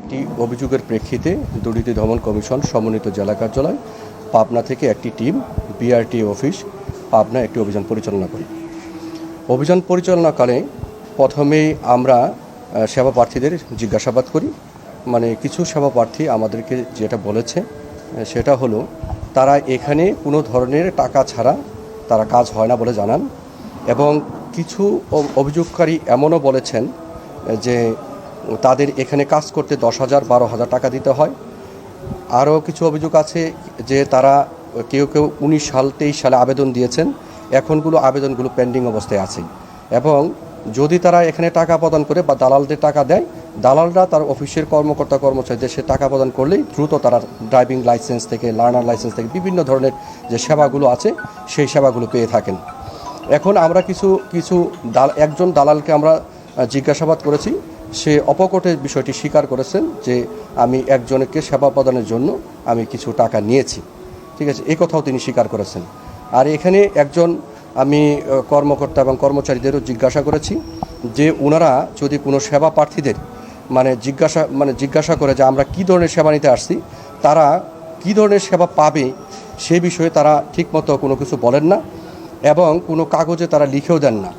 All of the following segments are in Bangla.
একটি অভিযোগের প্রেক্ষিতে দুর্নীতি দমন কমিশন সমন্বিত জেলা কার্যালয় পাবনা থেকে একটি টিম, বিআরটি অফিস, পাবনা একটি অভিযান পরিচালনা করি। অভিযান পরিচালনাকালে প্রথমেই আমরা সেবা প্রার্থীদের জিজ্ঞাসাবাদ করি। মানে কিছু সেবা প্রার্থী আমাদেরকে যেটা বলেছে সেটা হলো, তারা এখানে কোনো ধরনের টাকা ছাড়া তারা কাজ হয় না বলে জানান এবং কিছু অভিযোগকারী এমনও বলেছেন যে তাদের এখানে কাজ করতে দশ হাজার, বারো হাজার টাকা দিতে হয়। আরও কিছু অভিযোগ আছে যে তারা কেউ কেউ উনিশ সাল, তেইশ সালে আবেদন দিয়েছেন। এখনগুলো আবেদনগুলো পেন্ডিং অবস্থায় আছে। এবং যদি তারা এখানে টাকা প্রদান করে বা দালালদের টাকা দেয়, দালালরা তার অফিসের কর্মকর্তা কর্মচারীদের সে টাকা প্রদান করলেই দ্রুত তারা ড্রাইভিং লাইসেন্স থেকে, লার্নার লাইসেন্স থেকে বিভিন্ন ধরনের যে সেবাগুলো আছে, সেই সেবাগুলো পেয়ে থাকেন। এখন আমরা কিছু কিছু দাল, একজন দালালকে আমরা জিজ্ঞাসাবাদ করেছি। সে অপকটে বিষয়টি স্বীকার করেছেন যে আমি একজনকে সেবা প্রদানের জন্য আমি কিছু টাকা নিয়েছি। ঠিক আছে, এই কথাও তিনি স্বীকার করেছেন। আর এখানে একজন আমি কর্মকর্তা এবং কর্মচারীদেরও জিজ্ঞাসা করেছি যে ওনারা যদি কোনো সেবা প্রার্থীদের মানে জিজ্ঞাসা মানে জিজ্ঞাসা করে যে আমরা কী ধরনের সেবা নিতে আসছি, তারা কী ধরনের সেবা পাবে সে বিষয়ে তারা ঠিকমতো কোনো কিছু বলেন না এবং কোনো কাগজে তারা লিখেও দেন না।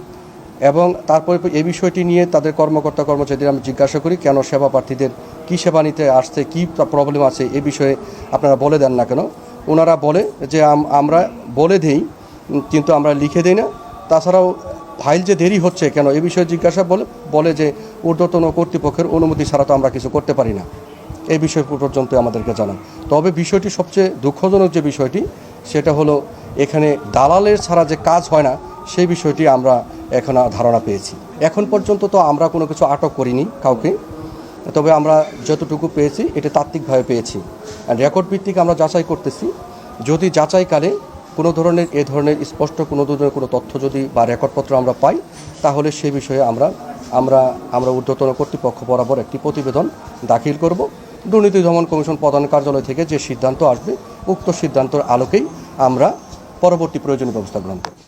এবং তারপরে এই বিষয়টি নিয়ে তাদের কর্মকর্তা কর্মচারীদের আমি জিজ্ঞাসা করি, কেন সেবা প্রার্থীদের কী সেবা নিতে আসছে, কী প্রবলেম আছে এ বিষয়ে আপনারা বলে দেন না কেন? ওনারা বলে যে আম- আমরা বলে দিই, কিন্তু আমরা লিখে দিই না। তাছাড়াও ফাইল যে দেরি হচ্ছে কেন এ বিষয়ে জিজ্ঞাসা বলে বলে যে ঊর্ধ্বতন কর্তৃপক্ষের অনুমতি ছাড়া তো আমরা কিছু করতে পারি না। এই বিষয় পর্যন্ত আমাদেরকে জানান। তবে বিষয়টি সবচেয়ে দুঃখজনক যে বিষয়টি, সেটা হলো এখানে দালালের ছাড়া যে কাজ হয় না, সেই বিষয়টি আমরা এখন ধারণা পেয়েছি। এখন পর্যন্ত তো আমরা কোনো কিছু আটক করিনি কাউকে, তবে আমরা যতটুকু পেয়েছি, এটা তাত্ত্বিকভাবে পেয়েছি। রেকর্ড ভিত্তিক আমরা যাচাই করতেছি। যদি যাচাইকালে কোনো ধরনের, এ ধরনের স্পষ্ট কোনো ধরনের কোনো তথ্য যদি বা রেকর্ডপত্র আমরা পাই, তাহলে সেই বিষয়ে আমরা আমরা আমরা ঊর্ধ্বতন কর্তৃপক্ষ বরাবর একটি প্রতিবেদন দাখিল করব। দুর্নীতি দমন কমিশন প্রধান কার্যালয় থেকে যে সিদ্ধান্ত আসবে, উক্ত সিদ্ধান্তের আলোকেই আমরা পরবর্তী প্রয়োজনীয় ব্যবস্থা গ্রহণ করব।